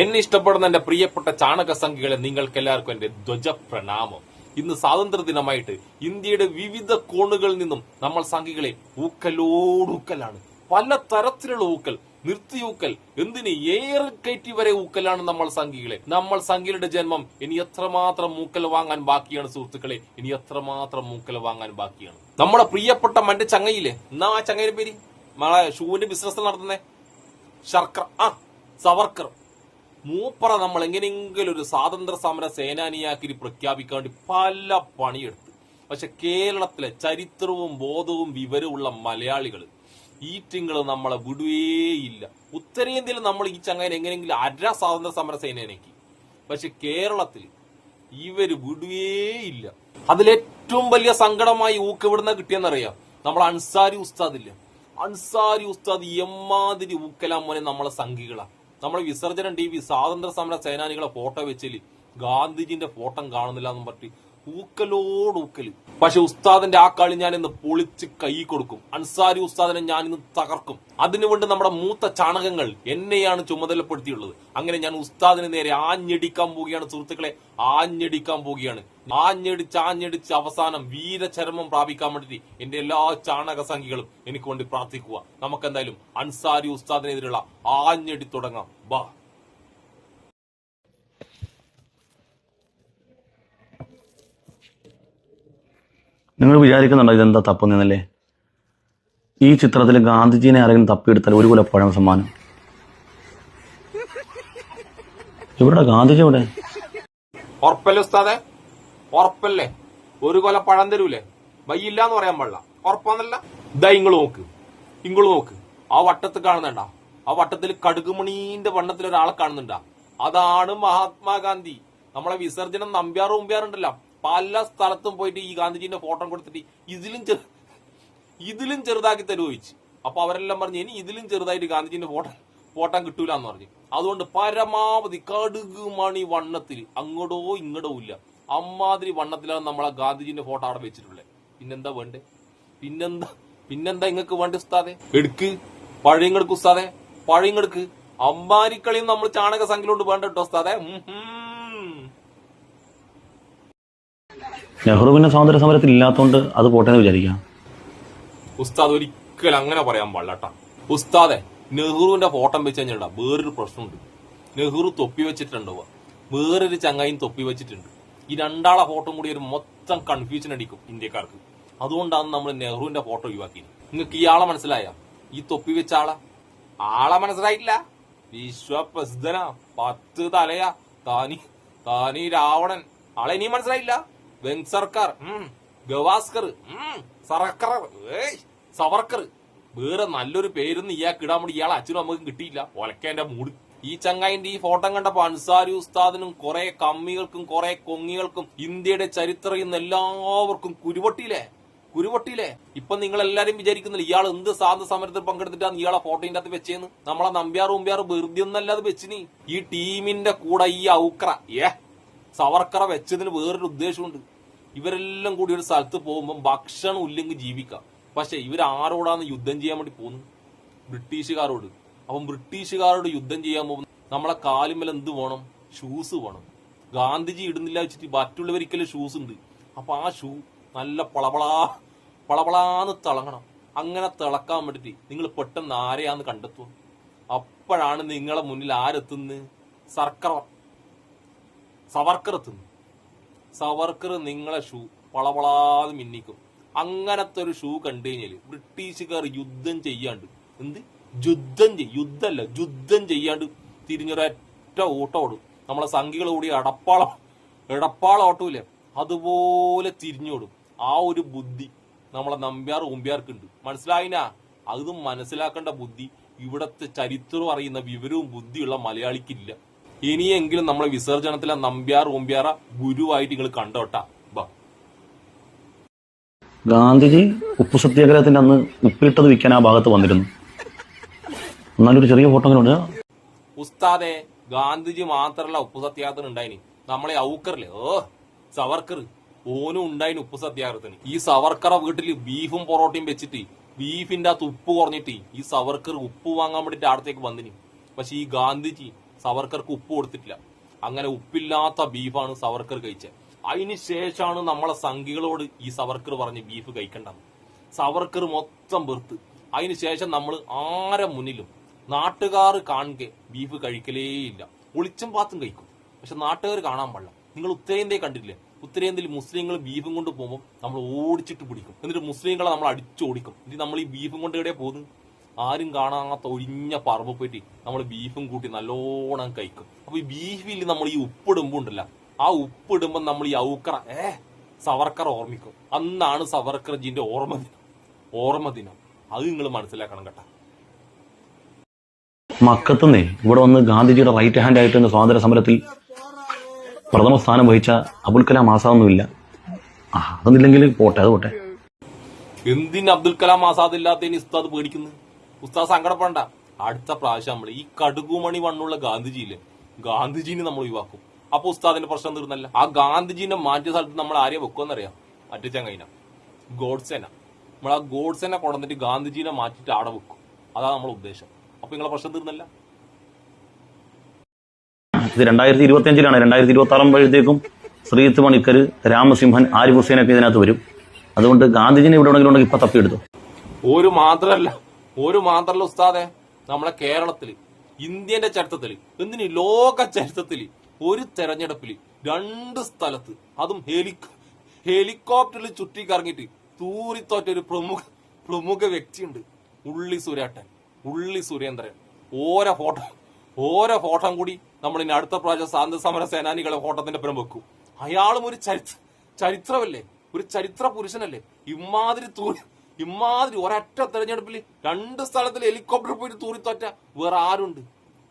എന്നെ ഇഷ്ടപ്പെടുന്ന എന്റെ പ്രിയപ്പെട്ട ചാണക സംഖ്യകളെ നിങ്ങൾക്കെല്ലാവർക്കും എന്റെ ധ്വജ പ്രണാമം ഇന്ന് സ്വാതന്ത്ര്യ ദിനമായിട്ട് ഇന്ത്യയുടെ വിവിധ കോണുകളിൽ നിന്നും നമ്മൾ സംഖ്യകളെ ഊക്കലോടൂക്കലാണ്. പല തരത്തിലുള്ള ഊക്കൽ നിർത്തിയൂക്കൽ എന്തിന് ഏറെ കയറ്റി വരെ ഊക്കലാണ് നമ്മൾ സംഖ്യകളെ. നമ്മൾ സംഖ്യയുടെ ജന്മം ഇനി എത്രമാത്രം മൂക്കൽ വാങ്ങാൻ ബാക്കിയാണ് സുഹൃത്തുക്കളെ? ഇനി എത്രമാത്രം മൂക്കൽ വാങ്ങാൻ ബാക്കിയാണ്? നമ്മുടെ പ്രിയപ്പെട്ട മന്റെ ചങ്ങയില്ലേ? എന്നാ ആ ചങ്ങയുടെ പേര്? നമ്മളെ ഷൂവിന്റെ ബിസിനസ് നടത്തുന്നേ? ശർക്കർ ആ സവർക്കർ. മൂപ്പറ നമ്മൾ എങ്ങനെയെങ്കിലും ഒരു സ്വാതന്ത്ര്യ സമര സേനാനിയാക്കി പ്രഖ്യാപിക്കാൻ വേണ്ടി പല പണിയെടുത്തു. പക്ഷെ കേരളത്തിലെ ചരിത്രവും ബോധവും വിവരവുമുള്ള മലയാളികൾ ഈ ഈറ്റിങ്ങൾ നമ്മളെ വിടുകയേയില്ല. ഉത്തരേന്ത്യയിൽ നമ്മൾ ഈ ചങ്ങനെ എങ്ങനെയെങ്കിലും അര സ്വാതന്ത്ര്യ സമര സേനയാക്കി പക്ഷെ കേരളത്തിൽ ഇവർ വിടുകയേയില്ല. അതിലേറ്റവും വലിയ സങ്കടമായി ഊക്ക് എവിടുന്ന കിട്ടിയെന്നറിയാം? നമ്മൾ അൻസാരി ഉസ്താദില്ല? അൻസാരി ഉസ്താദ് എമ്മാതിരി ഊക്കലാമോനെ നമ്മളെ സംഘികളാ. നമ്മളെ വിസർജനം ടി വി സ്വാതന്ത്ര്യ സമര സേനാനികളെ ഫോട്ടോ വെച്ചില്ല ഗാന്ധിജിന്റെ ഫോട്ടോ കാണുന്നില്ല എന്നും പറഞ്ഞ് ഊക്കലോട് ഊക്കൽ പക്ഷെ ഉസ്താദിന്റെ ആ കളി ഞാൻ ഇന്ന് പൊളിച്ച് കൈ കൊടുക്കും. അൻസാരി ഉസ്താദിനെ ഞാൻ ഇന്ന് തകർക്കും അതിനുവേണ്ടി നമ്മുടെ മൂത്ത ചാണകങ്ങൾ എന്നെയാണ് ചുമതലപ്പെടുത്തിയുള്ളത്. അങ്ങനെ ഞാൻ ഉസ്താദിന് നേരെ ആഞ്ഞടിക്കാൻ പോവുകയാണ് സുഹൃത്തുക്കളെ. ആഞ്ഞടിക്കാൻ പോവുകയാണ്. ആഞ്ഞടിച്ച് ആഞ്ഞടിച്ച് അവസാനം വീരചരമം പ്രാപിക്കാൻ വേണ്ടി എന്റെ എല്ലാ ചാണക സംഖ്യകളും എനിക്ക് വേണ്ടി പ്രാർത്ഥിക്കുക. നമുക്കെന്തായാലും അൻസാരി ഉസ്താദിനെതിരെയുള്ള ആഞ്ഞടി തുടങ്ങാം. ബാ. നിങ്ങൾ വിചാരിക്കുന്നുണ്ടോ ഇതെന്താ തപ്പ് നിന്നല്ലേ ഈ ചിത്രത്തിൽ ഗാന്ധിജീനെ ആരെങ്കിലും തപ്പിയെടുത്താൽ ഒരു കുല പഴം സമ്മാനം. ഇവിടെ ഗാന്ധിജി ഇവിടെ ഉറപ്പല്ലേ ഉസ്താദെ? ഉറപ്പല്ലേ? ഒരു കൊല പഴം തരൂലേ? വയ്യില്ലാന്ന് പറയാൻ പാടില്ല. ഉറപ്പാന്നല്ല? ഇതാ ഇങ്ങൾ നോക്ക്. ഇങ്ങൾ നോക്ക്. ആ വട്ടത്ത് കാണുന്നുണ്ട? ആ വട്ടത്തിൽ കടുകുമണീന്റെ വണ്ണത്തിൽ ഒരാളെ കാണുന്നുണ്ട? അതാണ് മഹാത്മാഗാന്ധി. നമ്മളെ വിസർജനം നമ്പ്യാറും മുമ്പ്യാറുണ്ടല്ലോ പല സ്ഥലത്തും പോയിട്ട് ഈ ഗാന്ധിജിന്റെ ഫോട്ടോ കൊടുത്തിട്ട് ഇതിലും ഇതിലും ചെറുതാക്കി തരുമോ അപ്പൊ അവരെല്ലാം പറഞ്ഞു ഇനി ഇതിലും ചെറുതായിട്ട് ഗാന്ധിജിന്റെ ഫോട്ടോ ഫോട്ടോ കിട്ടൂല എന്ന് പറഞ്ഞു. അതുകൊണ്ട് പരമാവധി കടുക് മണി വണ്ണത്തിൽ അങ്ങടോ ഇങ്ങടോ ഇല്ല. അമ്മാതിരി വണ്ണത്തിലാണ് നമ്മളെ ഗാന്ധിജിന്റെ ഫോട്ടോ അവിടെ വെച്ചിട്ടുള്ളത് പിന്നെന്താ വേണ്ടേ? പിന്നെന്താ പിന്നെന്താ ഇങ്ങക്ക് വേണ്ട ഉസ്താദെ? എടുക്ക്. പഴയങ്ങടുക്ക് ഉസ്താദെ. പഴയങ്ങടുക്ക്. അമ്മാരിക്കളിയും നമ്മൾ ചാണക സംഖ്യയിലോട്ട് വേണ്ട കേട്ടോ ഉസ്താദെ. ഉം പിന്നെ സ്വാതന്ത്ര്യ സമരത്തിൽ ഇല്ലാത്തതുകൊണ്ട് അത് പോട്ടെ എന്ന് വിചാരിക്കാം. ഉസ്താദ് ഒരിക്കലും അങ്ങനെ പറയാൻ പാടില്ല ഉസ്താദെ നെഹ്റുവിന്റെ ഫോട്ടോ വെച്ച് കഴിഞ്ഞാ വേറൊരു പ്രശ്നമുണ്ട്. നെഹ്റു തൊപ്പി വെച്ചിട്ടുണ്ടാവുക വേറൊരു ചങ്ങായും തൊപ്പി വെച്ചിട്ടുണ്ട്. ഈ രണ്ടാളെ ഫോട്ടോ കൂടി ഒരു മൊത്തം കൺഫ്യൂഷൻ അടിക്കും ഇന്ത്യക്കാർക്ക്. അതുകൊണ്ടാണ് നമ്മൾ നെഹ്റുവിന്റെ ഫോട്ടോ ഒഴിവാക്കിയത്. നിങ്ങൾക്ക് ഇയാളെ മനസ്സിലായ? ഈ തൊപ്പി വെച്ച ആളെ? ആളെ മനസ്സിലായിട്ടില്ല വിശ്വപ്രസിദ്ധനാ പത്ത് തലയാ. താനി താനി രാവണൻ. ആളെ ഇനിയും മനസ്സിലായില്ല. വെങ് സർക്കാർ ഗവാസ്കർ ഉം, സവർക്കർ. വേറെ നല്ലൊരു പേരൊന്നും ഇയാൾക്ക് ഇടാൻ വേണ്ടി ഇയാളെ അച്ഛനും അമ്മക്കും കിട്ടിയില്ല. ഒലക്കേന്റെ മൂട്. ഈ ചങ്ങായിന്റെ ഈ ഫോട്ടോ കണ്ടപ്പോ അൻസാരി ഉസ്താദിനും കുറെ കമ്മികൾക്കും കുറെ കൊങ്ങികൾക്കും ഇന്ത്യയുടെ ചരിത്രം ഇന്ന് എല്ലാവർക്കും കുരുവട്ടിയില്ലേ കുരുവട്ടിയില്ലേ ഇപ്പൊ നിങ്ങൾ എല്ലാരും വിചാരിക്കുന്നില്ല ഇയാൾ എന്ത് സാധന സമരത്തിൽ പങ്കെടുത്തിട്ടാണ് ഇയാളെ ഫോട്ടോന്റെ അകത്ത് വെച്ചേന്ന്? നമ്മളെ നമ്പ്യാർ ഉമ്പ്യാർ വെറുതെ ഒന്നല്ലാതെ വെച്ചിനി. ഈ ടീമിന്റെ കൂടെ ഈ ഔക്ര ഏ സവർക്കറ വെച്ചതിന് വേറൊരു ഉദ്ദേശമുണ്ട്. ഇവരെല്ലാം കൂടി ഒരു സ്ഥലത്ത് പോകുമ്പോൾ ഭക്ഷണം ഇല്ലെങ്കിൽ ജീവിക്കാം. പക്ഷെ ഇവർ ആരോടാന്ന് യുദ്ധം ചെയ്യാൻ വേണ്ടി പോകുന്നു ബ്രിട്ടീഷുകാരോട്. അപ്പം ബ്രിട്ടീഷുകാരോട് യുദ്ധം ചെയ്യാൻ പോകുന്നു നമ്മളെ കാലുമേൽ എന്ത് വേണം? ഷൂസ് വേണം. ഗാന്ധിജി ഇടുന്നില്ല വെച്ചിട്ട് മറ്റുള്ളവരിക്കലും ഷൂസ് ഉണ്ട്. അപ്പൊ ആ ഷൂ നല്ല പളപളാ പളപളാന്ന് തിളങ്ങണം. അങ്ങനെ തിളക്കാൻ വേണ്ടിട്ട് നിങ്ങൾ പെട്ടെന്ന് ആരെയാന്ന് കണ്ടെത്തുക. അപ്പോഴാണ് നിങ്ങളെ മുന്നിൽ ആരെത്തുന്നത്? സർക്കർ സവർക്കർ എത്തുന്നു സവർക്കർ നിങ്ങളെ ഷൂ പളപളാതെ മിന്നിക്കും. അങ്ങനത്തെ ഒരു ഷൂ കണ്ടു കഴിഞ്ഞാൽ ബ്രിട്ടീഷുകാർ യുദ്ധം ചെയ്യാണ്ട് എന്ത്? യുദ്ധം യുദ്ധമല്ല യുദ്ധം ചെയ്യാണ്ട് തിരിഞ്ഞൊരൊറ്റ ഓട്ടം ഓടും. നമ്മളെ സംഘികൾ കൂടി അടപ്പാളം എടപ്പാളം ഓട്ടമില്ലേ അതുപോലെ തിരിഞ്ഞോടും. ആ ഒരു ബുദ്ധി നമ്മളെ നമ്പ്യാർ ഉമ്പ്യാർക്ക് ഉണ്ട് മനസ്സിലായിനാ? അതും മനസ്സിലാക്കേണ്ട ബുദ്ധി. ഇവിടത്തെ ചരിത്രം അറിയുന്ന വിവരവും ബുദ്ധിയുള്ള മലയാളിക്കില്ല. ഇനിയെങ്കിലും നമ്മളെ വിസർജനത്തിലെ നമ്പ്യാർ ഉമ്പ്യാറ ഗുരുവായിട്ട് നിങ്ങൾ കണ്ടോട്ടാ. ഗാന്ധിജി ഉപ്പ് സത്യാഗ്രഹത്തിന്റെ അന്ന് ഉപ്പിട്ടത് വിൽക്കാൻ ആ ഭാഗത്ത് വന്നിരുന്നു. എന്നാലൊരു ചെറിയ ഫോട്ടോ ഉണ്ട് ഉസ്താദെ ഗാന്ധിജി മാത്രല്ല ഉപ്പ് സത്യാഗ്രഹത്തിന് ഉണ്ടായിനി. നമ്മളെ ഔക്കറില്ലേ ഓ സവർക്കർ ഓനും ഉണ്ടായിന് ഉപ്പ് സത്യാഗ്രഹത്തിന്. ഈ സവർക്കറ വീട്ടിൽ ബീഫും പൊറോട്ടയും വെച്ചിട്ട് ബീഫിന്റെ അകത്ത് ഉപ്പ് കുറഞ്ഞിട്ട് ഈ സവർക്കർ ഉപ്പ് വാങ്ങാൻ വേണ്ടിട്ട് അടുത്തേക്ക് വന്നിനി. പക്ഷെ ഈ ഗാന്ധിജി സവർക്കർക്ക് ഉപ്പ് കൊടുത്തിട്ടില്ല. അങ്ങനെ ഉപ്പില്ലാത്ത ബീഫാണ് സവർക്കർ കഴിച്ചത്. അതിന് ശേഷമാണ് നമ്മളെ സംഘികളോട് ഈ സവർക്കർ പറഞ്ഞ് ബീഫ് കഴിക്കേണ്ടത്. സവർക്കർ മൊത്തം വെറുത്ത്. അതിന് ശേഷം നമ്മൾ ആരെ മുന്നിലും നാട്ടുകാർ കാണുക ബീഫ് കഴിക്കലേയില്ല. ഒളിച്ചും പാത്തും കഴിക്കും. പക്ഷെ നാട്ടുകാർ കാണാൻ പാടില്ല. നിങ്ങൾ ഉത്തരേന്ത്യ കണ്ടിട്ടില്ലേ? ഉത്തരേന്ത്യയിൽ മുസ്ലിങ്ങൾ ബീഫും കൊണ്ട് പോകുമ്പോൾ നമ്മൾ ഓടിച്ചിട്ട് പിടിക്കും. എന്നിട്ട് മുസ്ലിങ്ങളെ നമ്മൾ അടിച്ചോടിക്കും. എന്നിട്ട് നമ്മൾ ഈ ബീഫും കൊണ്ട് എവിടെയാ പോകുന്നത്? ആരും കാണാത്ത ഒഴിഞ്ഞ പറമ്പ് പോയിട്ട് നമ്മൾ ബീഫും കൂട്ടി നല്ലോണം കഴിക്കും. അപ്പൊ ഈ ബീഫിൽ നമ്മൾ ഈ ഉപ്പിടുമ്പോ ഉണ്ടല്ല ആ ഉപ്പിടുമ്പോ നമ്മൾ ഈ ഔക്കറ ഏ സവർക്കർ ഓർമ്മിക്കും. അന്നാണ് സവർക്കർജിന്റെ ഓർമ്മ ദിനം ഓർമ്മ ദിനം അത് നിങ്ങൾ മനസ്സിലാക്കണം കേട്ടോ. മക്കത്തുനിന്നേ ഇവിടെ വന്ന് ഗാന്ധിജിയുടെ റൈറ്റ് ഹാൻഡ് ആയിട്ട് സ്വാതന്ത്ര്യ സമരത്തിൽ പ്രഥമ സ്ഥാനം വഹിച്ച അബുൽ കലാം ആസാദൊന്നുമില്ല. ആ അതൊന്നില്ലെങ്കിൽ പോട്ടെ അത് പോട്ടെ. എന്തിന് അബ്ദുൽ കലാം ആസാദ് ഇല്ലാത്തതിന് ഇസ്താദ് പേടിക്കുന്നു? ഉസ്താദ് സങ്കടപ്പെടണ്ട. അടുത്ത പ്രാവശ്യം നമ്മൾ ഈ കടുകുമണി വണ്ണുള്ള ഗാന്ധിജിയില്ലേ ഗാന്ധിജീനെ നമ്മൾ ഒഴിവാക്കും. അപ്പൊ ഉസ്താദിന്റെ പ്രശ്നം തീർന്നല്ല? ആ ഗാന്ധിജീനെ മാറ്റിയ സ്ഥലത്ത് നമ്മൾ ആരെയും വെക്കുമെന്നറിയാം? മറ്റേ ചങ്ങൈന ഗോഡ്സേന. നമ്മൾ ആ ഗോഡ്സേന കൊണ്ടുവന്നിട്ട് ഗാന്ധിജീനെ മാറ്റിയിട്ട് ആടെ വെക്കും. അതാണ് നമ്മളെ ഉദ്ദേശം. അപ്പൊ നിങ്ങളെ പ്രശ്നം തീർന്നല്ല? ഇത് രണ്ടായിരത്തി ഇരുപത്തി അഞ്ചിലാണ് രണ്ടായിരത്തി ഇരുപത്തി ആറുമ്പോഴത്തേക്കും ശ്രീത്ത് മണിക്കർ രാമസിംഹൻ ആരിഫ് ഹുസൈനൊക്കെ ഇതിനകത്ത് വരും. അതുകൊണ്ട് ഗാന്ധിജിനെ ഇവിടെ ഉണ്ടെങ്കിൽ ഇപ്പൊ തപ്പിയെടുത്തു. ഒരു മാത്രല്ല ഒരു മാത്രല്ല ഉസ്താദെ നമ്മളെ കേരളത്തിൽ ഇന്ത്യന്റെ ചരിത്രത്തിൽ എന്തിന് ലോക ചരിത്രത്തിൽ ഒരു തെരഞ്ഞെടുപ്പിൽ രണ്ട് സ്ഥലത്ത് അതും ഹെലികോപ്റ്ററിൽ ഹെലികോപ്റ്ററിൽ ചുറ്റിക്കറങ്ങിയിട്ട് തൂറിത്തോറ്റ ഒരു പ്രമുഖ പ്രമുഖ വ്യക്തിയുണ്ട് ഉള്ളി സുരേട്ടൻ ഉള്ളി സുരേന്ദ്രൻ ഓരോ ഫോട്ടോ ഓരോ ഫോട്ടോ കൂടി നമ്മൾ ഇനി അടുത്ത പ്രാവശ്യം സ്വാതന്ത്ര്യ സമര സേനാനികളെ ഫോട്ടോത്തിന്റെ പുറം വെക്കും. അയാളും ഒരു ചരിത്ര ചരിത്രമല്ലേ? ഒരു ചരിത്ര പുരുഷനല്ലേ? ഇമാതിരി തൂരി ഇമാതിരി ഒരൊറ്റ തെരഞ്ഞെടുപ്പിൽ രണ്ട് സ്ഥലത്തിൽ ഹെലികോപ്റ്റർ പോയിട്ട് തൂറിത്തോറ്റ. വേറെ ആരുണ്ട്?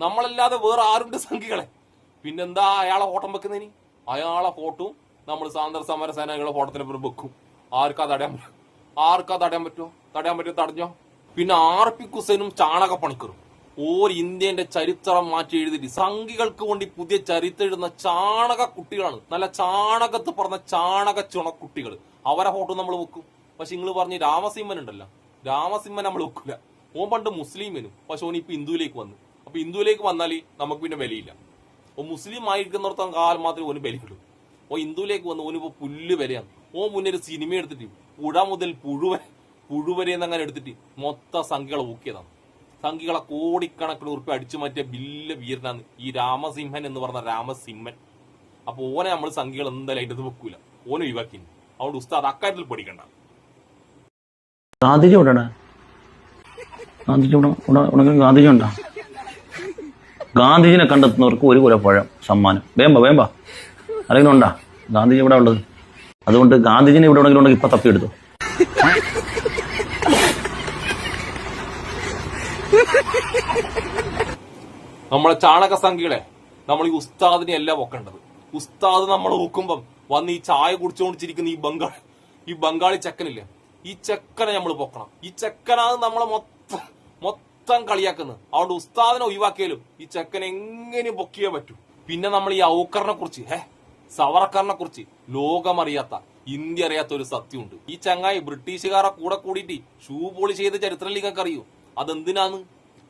നമ്മളല്ലാതെ വേറെ ആരുണ്ട് സംഘികളെ? പിന്നെന്താ അയാളെ ഫോട്ടം വെക്കുന്നതിന്? അയാളെ ഫോട്ടോ നമ്മൾ സാന്ദ്ര സമര സേനകളെ ഫോട്ടത്തിന് പുറം വെക്കും. ആർക്കാ തടയാൻ പറ്റും? ആർക്കാ തടയാൻ പറ്റുമോ തടയാൻ പറ്റുമോ തടഞ്ഞോ? പിന്നെ ആർ പി കുസൈനും ചാണക പണിക്കറും ഓർ ഇന്ത്യന്റെ ചരിത്രം മാറ്റി എഴുതിയിട്ട് സംഘികൾക്ക് വേണ്ടി പുതിയ ചരിത്രം എഴുതുന്ന ചാണക കുട്ടികളാണ്. നല്ല ചാണകത്ത് പറഞ്ഞ ചാണക ചുണക്കുട്ടികൾ അവരെ ഫോട്ടോ നമ്മൾ വെക്കും. പക്ഷെ നിങ്ങൾ പറഞ്ഞ രാമസിംഹൻ ഉണ്ടല്ലോ. രാമസിംഹൻ നമ്മൾ ഒക്കില്ല. ഓൻ പണ്ട് മുസ്ലിമിനും. പക്ഷെ ഓൻ ഇപ്പൊ ഹിന്ദുവിലേക്ക് വന്നു. അപ്പൊ ഹിന്ദുവിലേക്ക് വന്നാൽ നമുക്ക് പിന്നെ വിലയില്ല ഓ മുസ്ലിം ആയിരിക്കുന്നിടത്തോളം കാലം മാത്രമേ ഓന് വിലയുള്ളൂ ഓ ഹിന്ദുവിലേക്ക് വന്ന് ഓനിപ്പോ പുല്ല് വിലയാണ് ഓ മുന്നേ ഒരു സിനിമ എടുത്തിട്ട് പുഴ മുതൽ പുഴുവൻ പുഴുവരെ എന്നങ്ങനെ എടുത്തിട്ട് മൊത്ത സംഖ്യകളെ ഊക്കിയതാണ്. സംഖ്യകളെ കോടിക്കണക്കിന് ഉറുപ്പ് അടിച്ചു മാറ്റിയ ബില്ല് വീരനാണ് ഈ രാമസിംഹൻ എന്ന് പറഞ്ഞ രാമസിംഹൻ. അപ്പൊ ഓനെ നമ്മൾ സംഖ്യകൾ എന്തായാലും അതിന്റെ അത് വെക്കൂല. ഓനെ ഒഴിവാക്കി അതുകൊണ്ട് ഉസ്താദ് അക്കാര്യത്തിൽ പഠിക്കണ്ട ഗാന്ധിജി എവിടെയാണ്? ഗാന്ധിജി ഇവിടെ ഗാന്ധിജി ഉണ്ടോ? ഗാന്ധിജിനെ കണ്ടെത്തുന്നവർക്ക് ഒരു കുലപ്പഴം സമ്മാനം. വേമ്പ വേമ്പ. ആരെങ്കിലും ഉണ്ടാ? ഗാന്ധിജി ഇവിടെ ഉള്ളത്? അതുകൊണ്ട് ഗാന്ധിജിനെ ഇവിടെ ഉണ്ടെങ്കിൽ ഉണ്ടെങ്കിൽ ഇപ്പൊ തപ്പിയെടുത്തു നമ്മളെ ചാണക സംഖ്യകളെ നമ്മൾ ഈ ഉസ്താദിനെ അല്ല വെക്കേണ്ടത് ഉസ്താദ് നമ്മൾ വെക്കുമ്പം വന്ന് ഈ ചായ കുടിച്ചുകൊണ്ടിരിക്കുന്ന ഈ ബംഗാൾ ഈ ബംഗാളി ചെക്കനില്ലേ? ഈ ചെക്കനെ നമ്മൾ പൊക്കണം. ഈ ചെക്കനാണ് നമ്മളെ മൊത്തം മൊത്തം കളിയാക്കുന്നത്. അതുകൊണ്ട് ഉസ്താദിനെ ഒഴിവാക്കിയാലും ഈ ചെക്കനെ എങ്ങനെയും പൊക്കിയേ പറ്റൂ. പിന്നെ നമ്മൾ ഈ ഔക്കറിനെ കുറിച്ച് ഹേ സവർക്കറിനെ കുറിച്ച് ലോകമറിയാത്ത ഇന്ത്യ അറിയാത്ത ഒരു സത്യമുണ്ട്. ഈ ചങ്ങായി ബ്രിട്ടീഷുകാരെ കൂടെ കൂടിയിട്ട് ഷൂ പോളി ചെയ്ത ചരിത്രം നിങ്ങൾക്ക് അറിയൂ അതെന്തിനാന്ന്?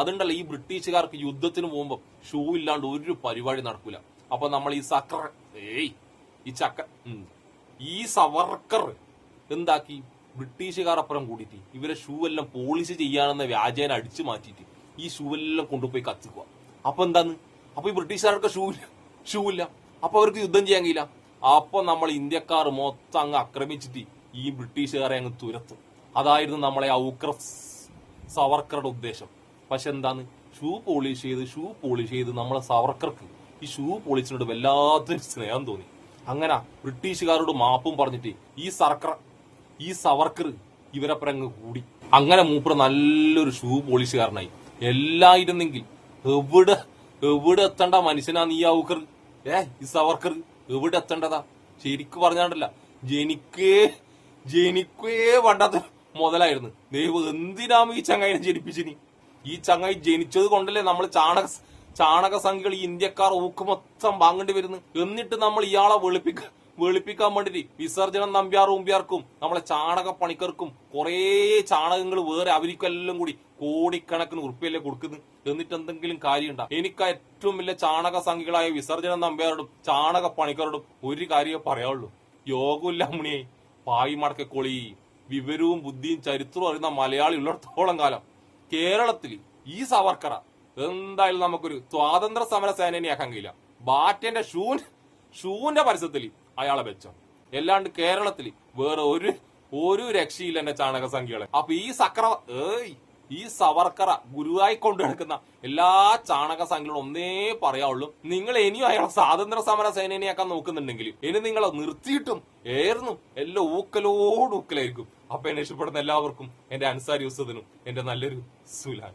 അതുണ്ടല്ലോ ഈ ബ്രിട്ടീഷുകാർക്ക് യുദ്ധത്തിന് പോകുമ്പോൾ ഷൂ ഇല്ലാണ്ട് ഒരു പരിപാടി നടക്കൂല. അപ്പൊ നമ്മൾ ഈ സക്കർ ഏയ് ഈ ചക്ക ഈ സവർക്കർ എന്താക്കി? ബ്രിട്ടീഷുകാരപ്പുറം കൂടിയിട്ട് ഇവരെ ഷൂ എല്ലാം പോളിഷ് ചെയ്യാനെന്ന വ്യാജേന അടിച്ചു മാറ്റിയിട്ട് ഈ ഷൂ എല്ലാം കൊണ്ടുപോയി കത്തിക്കുക. അപ്പൊ എന്താന്ന് അപ്പൊ ഈ ബ്രിട്ടീഷുകാർക്ക് ഷൂ ഇല്ല. ഷൂ ഇല്ല. അപ്പൊ അവർക്ക് യുദ്ധം ചെയ്യാൻ കഴിയില്ല. അപ്പൊ നമ്മൾ ഇന്ത്യക്കാർ മൊത്തം അങ്ങ് ആക്രമിച്ചിട്ട് ഈ ബ്രിട്ടീഷുകാരെ അങ്ങ് തുരത്തും. അതായിരുന്നു നമ്മളെ ഔക്ര സവർക്കറുടെ ഉദ്ദേശം. പക്ഷെ എന്താണ്? ഷൂ പോളിഷ് ചെയ്ത് ഷൂ പോളിഷ് ചെയ്ത് നമ്മളെ സവർക്കർക്ക് ഈ ഷൂ പോളിഷിനോട് വല്ലാത്തൊരു സ്നേഹം തോന്നി. അങ്ങനെ ബ്രിട്ടീഷുകാരോട് മാപ്പും പറഞ്ഞിട്ട് ഈ സർക്കാർ ഈ സവർക്കർ ഇവരപ്പുറം അങ്ങ് കൂടി. അങ്ങനെ മൂപ്പർ നല്ലൊരു ഷൂ പോളിഷുകാരനായി എല്ലായിരുന്നെങ്കിൽ എവിടെ എവിടെ എത്തേണ്ട മനുഷ്യനാണ് നീ ഔക്കർ? ഏ ഈ സവർക്കർ എവിടെ എത്തേണ്ടതാ? ശരിക്ക് പറഞ്ഞാണ്ടല്ല. ജനിക്കേ ജനിക്കേ വേണ്ടാത്ത മുതലായിരുന്നു. ദൈവം എന്തിനാമ ഈ ചങ്ങായിനെ ജനിപ്പിച്ചിനി ഈ ചങ്ങായി ജനിച്ചത് കൊണ്ടല്ലേ നമ്മൾ ചാണക ചാണക സംഖ്യകൾ ഈ ഇന്ത്യക്കാർ ഊക്ക് മൊത്തം വാങ്ങേണ്ടി വരുന്നു? എന്നിട്ട് നമ്മൾ ഇയാളെ വെളുപ്പിക്ക വെളുപ്പിക്കാൻ വേണ്ടിട്ട് വിസർജനം നമ്പ്യാർ ഉമ്പ്യാർക്കും നമ്മളെ ചാണക പണിക്കർക്കും കുറേ ചാണകങ്ങൾ വേറെ അവർക്കെല്ലാം കൂടി കോടിക്കണക്കിന് ഉറുപ്പിയല്ലേ കൊടുക്കുന്നത്. എന്നിട്ട് എന്തെങ്കിലും കാര്യമുണ്ടോ? എനിക്ക് ഏറ്റവും വലിയ ചാണക സംഖ്യകളായ വിസർജന നമ്പ്യാരോടും ചാണക പണിക്കാരോടും ഒരു കാര്യമേ പറയാവുള്ളൂ യോഗമില്ല മുണിയെ പായി മടക്കക്കോളി വിവരവും ബുദ്ധിയും ചരിത്രവും അറിയുന്ന മലയാളി ഉള്ളിടത്തോളം കാലം. കേരളത്തിൽ ഈ സവർക്കറ എന്തായാലും നമുക്കൊരു സ്വാതന്ത്ര്യ സമര സേനയാക്കാൻ കഴിയില്ല. ബാറ്റന്റെ ഷൂൻ ഷൂന്റെ പരസ്യത്തിൽ അയാളെ വെച്ചോ. എല്ലാണ്ട് കേരളത്തിൽ വേറെ ഒരു ഒരു രക്ഷയില്ല എന്റെ ചാണക സംഖ്യകളെ അപ്പൊ ഈ സക്ര ഏയ് ഈ സവർക്കറ ഗുരുവായി കൊണ്ടു നടക്കുന്ന എല്ലാ ചാണക സംഖ്യകളും ഒന്നേ പറയാവുള്ളൂ. നിങ്ങൾ ഇനിയും അയാളെ സ്വാതന്ത്ര്യ സമര സേനയാക്കാൻ നോക്കുന്നുണ്ടെങ്കിൽ ഇനി നിങ്ങളെ നിർത്തിയിട്ടും ഏർന്നു എല്ലാം ഊക്കലോട് ഊക്കലായിരിക്കും. അപ്പൊ എന്നെ ഇഷ്ടപ്പെടുന്ന എല്ലാവർക്കും എന്റെ അൻസാരി ഉസ്തദിനും എന്റെ നല്ലൊരു സുലാൻ.